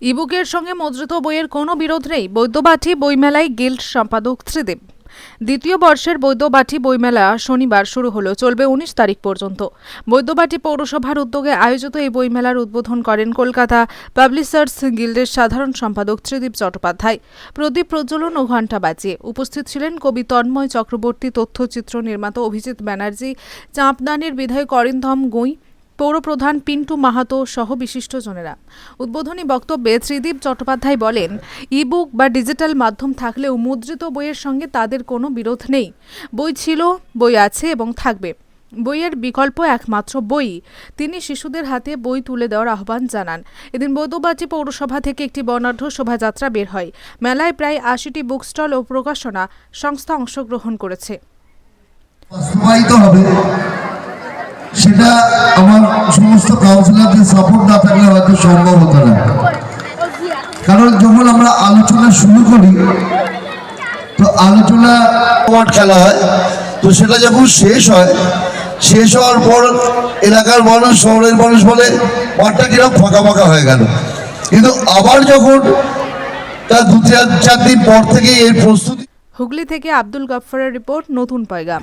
ইবুকের সঙ্গে মুদ্রিত বইয়ের কোনো বিরোধ নেই। বৈদ্যবাটি বইমেলায় গিল্ড সম্পাদক ত্রিদেব। দ্বিতীয় বর্ষের বৈদ্যবাটি বইমেলা শনিবার শুরু হলো, চলবে উনিশ তারিখ পর্যন্ত। বৈদ্যবাটি পৌরসভার উদ্যোগে আয়োজিত এই বইমেলার উদ্বোধন করেন কলকাতা পাবলিশার্স গিল্ডের সাধারণ সম্পাদক ত্রিদীপ চট্টোপাধ্যায়। প্রদীপ প্রজ্বলন ও ঘণ্টা বাজিয়ে উপস্থিত ছিলেন কবি তন্ময় চক্রবর্তী, তথ্যচিত্র নির্মাতা অভিজিৎ ব্যানার্জি, চাঁপদানের বিধায়ক অরিন্দম গুঁই পৌরপ্রধান পিন্টু মাহাতো সহ বিশিষ্টজনেরা। উদ্বোধনী বক্তব্যে ত্রিদীপ চট্টোপাধ্যায় বলেন, ইবুক বা ডিজিটাল মাধ্যম থাকলেও মুদ্রিত বইয়ের সঙ্গে তাদের কোনো বিরোধ নেই। বই ছিল, বই আছে এবং থাকবে। বইয়ের বিকল্প একমাত্র বই। তিনি শিশুদের হাতে বই তুলে দেওয়ার আহ্বান জানান। এদিন বৈদ্যবাটি পৌরসভা থেকে একটি বর্ণাঢ্য শোভাযাত্রা বের হয়। মেলায় প্রায় আশিটি বুক স্টল ও প্রকাশনা সংস্থা অংশগ্রহণ করেছে। আমার সমস্ত কাউন্সিলরদের সাপোর্ট না থাকলে হয়তো সম্ভব হতো না। কারণ যখন আমরা আলোচনা শুরু করি তো আলোচনা মাঠ খেলা হয় তো সেটা যখন শেষ হয় শেষ হওয়ার পর এলাকার মানুষ শহরের মানুষ বলে মাঠটা কীরকম ফাঁকা ফাঁকা হয়ে গেল। কিন্তু আবার যখন তার দু চার চার দিন পর থেকে এর প্রস্তুতি হুগলি থেকে আব্দুল গাফফারের রিপোর্ট নতুন পয়গাম।